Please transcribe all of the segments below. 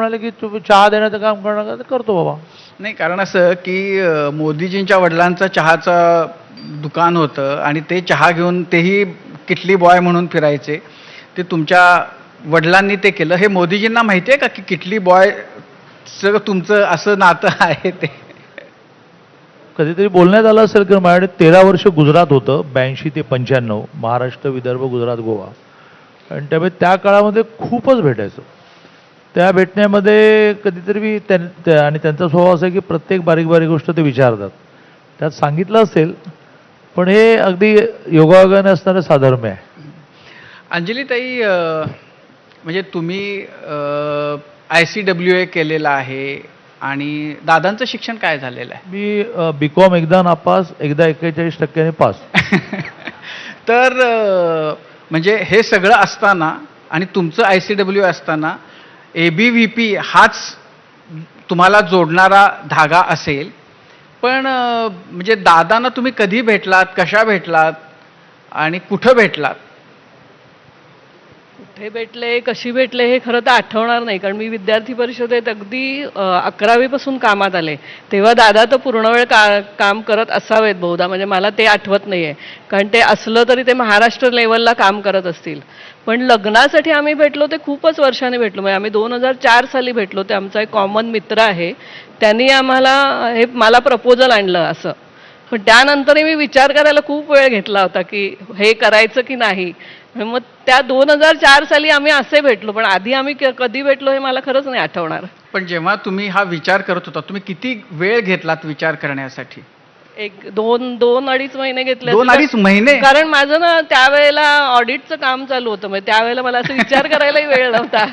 म्हणाले की तुम्ही चहा देण्याचं काम करणार का? करतो बाबा. नाही कारण असं की मोदीजींच्या वडिलांचं चहाचं दुकान होतं आणि ते चहा घेऊन तेही किटली बॉय म्हणून फिरायचे. ते तुमच्या वडिलांनी ते केलं. हे मोदीजींना माहिती आहे का की किटली बॉय सगळं तुमचं असं नातं आहे ते? कधीतरी बोलण्यात आलं असेल की माझ्याकडे तेरा वर्ष गुजरात होतं ब्याऐंशी ते पंच्याण्णव महाराष्ट्र विदर्भ गुजरात गोवा. आणि त्यामुळे त्या काळामध्ये खूपच भेटायचं. त्या भेटण्यामध्ये कधीतरी मी त्यां त्या- आणि त्यांचा स्वभाव असा आहे की प्रत्येक बारीक बारीक गोष्ट ते विचारतात. त्यात सांगितलं असेल पण हे अगदी योगायोगाने असणारं साधर्म्य आहे. अंजलीताई अ, म्हणजे तुम्ही आय सी डब्ल्यू ए केलेलं आहे आणि दादांचं शिक्षण काय झालेलं आहे? मी बी कॉम एकदा नापास एकदा एक्केचाळीस टक्क्याने पास. तर म्हणजे हे सगळं असताना आणि तुमचं आय सी डब्ल्यू असताना ए बी व्ही पी हाच तुम्हाला जोडणारा धागा असेल. पण म्हणजे दादांना तुम्ही कधी भेटलात कशा भेटलात आणि कुठं भेटलात? कुठे भेटले कशी भेटले हे खरं तर आठवणार नाही कारण मी विद्यार्थी परिषदेत अगदी अकरावीपासून कामात आले. तेव्हा दादा तर पूर्ण वेळ का काम करत असावेत बहुधा म्हणजे मला ते आठवत नाही आहे कारण ते असलं तरी ते महाराष्ट्र लेवलला काम करत असतील. पण लग्नासाठी आम्ही भेटलो ते खूपच वर्षाने भेटलो. म्हणजे आम्ही दोन हजार चार साली भेटलो ते आमचा एक कॉमन मित्र आहे. त्यांनी आम्हाला हे मला प्रपोजल आणलं असं. पण त्यानंतरही मी विचार करायला खूप वेळ घेतला होता की हे करायचं की नाही. मग त्या दोन हजार चार साली आम्ही असे भेटलो पण आधी आम्ही कधी भेटलो हे मला खरंच नाही आठवणार. पण जेव्हा तुम्ही हा विचार करत होता तुम्ही किती वेळ घेतलात विचार करण्यासाठी? एक दोन दोन अडीच महिने घेतले दोन अडीच महिने? कारण माझं ना त्यावेळेला ऑडिटचं काम चालू होतं म्हणजे त्यावेळेला मला असं विचार करायलाही वेळ नव्हता.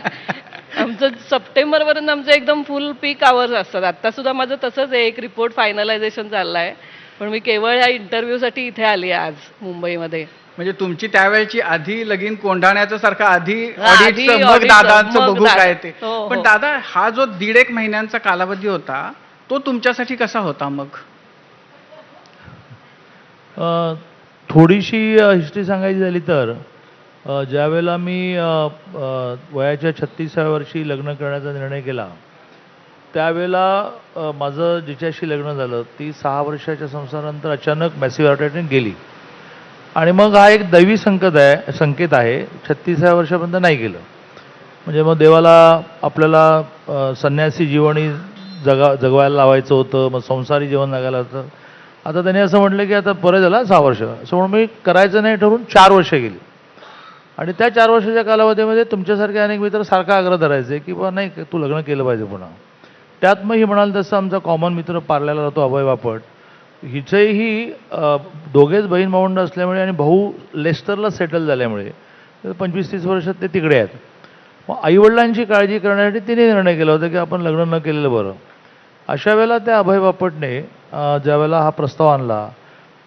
आमचं सप्टेंबर पर्यंत आमचं एकदम फुल पीक आवर्स असतात. आता सुद्धा माझं तसंच आहे एक रिपोर्ट फायनलायझेशन चाललंय. पण मी केवळ या इंटरव्ह्यूसाठी इथे आली आज मुंबईमध्ये म्हणजे तुमची त्यावेळची आधी लगीन कोंढाण्याचं सारखं आधी ऑडिटचं मग दादांचं मग बघू दादा. काय ते हो, पण हो. दादा हा जो दीड एक महिन्यांचा कालावधी होता तो तुमच्यासाठी कसा होता मग अ, थोडीशी हिस्ट्री सांगायची झाली तर अ, ज्यावेळेला मी वयाच्या छत्तीसाव्या वर्षी लग्न करण्याचा निर्णय केला त्यावेळेला माझं जिच्याशी लग्न झालं. ती सहा वर्षाच्या संसारानंतर अचानक मॅसिव्ह हार्ट गेली. आणि मग हा एक दैवी संकट आहे संकेत आहे. छत्तीसाव्या वर्षापर्यंत नाही गेलं. म्हणजे मग देवाला आपल्याला संन्यासी जीवनही जगा जगवायला लावायचं होतं. मग संसारी जीवन जगायला होतं. आता त्यांनी असं म्हटलं की आता परत झाला सहा वर्ष. असं म्हणून मी करायचं नाही ठरवून चार वर्ष गेली. आणि त्या चार वर्षाच्या कालावधीमध्ये तुमच्यासारखे अनेक मित्र सारखा आग्रह धरायचे की बा नाही तू लग्न केलं पाहिजे पुन्हा. त्यात मग ही म्हणाल तसं आमचा कॉमन मित्र पार्ल्याला जातो अभय बापट. हिचेही दोघेच बहीण भावंड असल्यामुळे आणि भाऊ लेस्टरला सेटल झाल्यामुळे. पंचवीस तीस वर्षात ते तिकडे आहेत. मग आईवडिलांची काळजी करण्यासाठी तिने निर्णय केला होता की आपण लग्न न केलेलं बरं. अशा वेळेला त्या अभय बापटने ज्यावेळेला हा प्रस्ताव आणला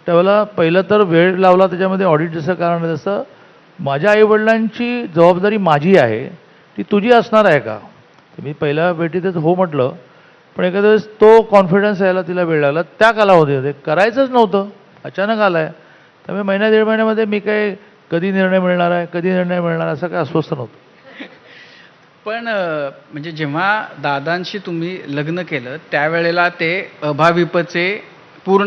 त्यावेळेला पहिलं तर वेळ लावला त्याच्यामध्ये ऑडिट जसं कारण आहे माझ्या आईवडिलांची जबाबदारी माझी आहे. ती तुझी असणार आहे का? तर मी पहिल्या भेटीतच हो म्हटलं पण एखाद्या वेळेस तो कॉन्फिडन्स यायला तिला वेळ लागला. त्या कालावधीमध्ये करायचंच नव्हतं. अचानक आलं आहे त्यामुळे महिन्या दीड महिन्यामध्ये मी काही कधी निर्णय मिळणार आहे कधी निर्णय मिळणार आहे असं काही अस्वस्थ नव्हतं. पण म्हणजे जेव्हा दादांशी तुम्ही लग्न केलं त्यावेळेला ते अभाविपचे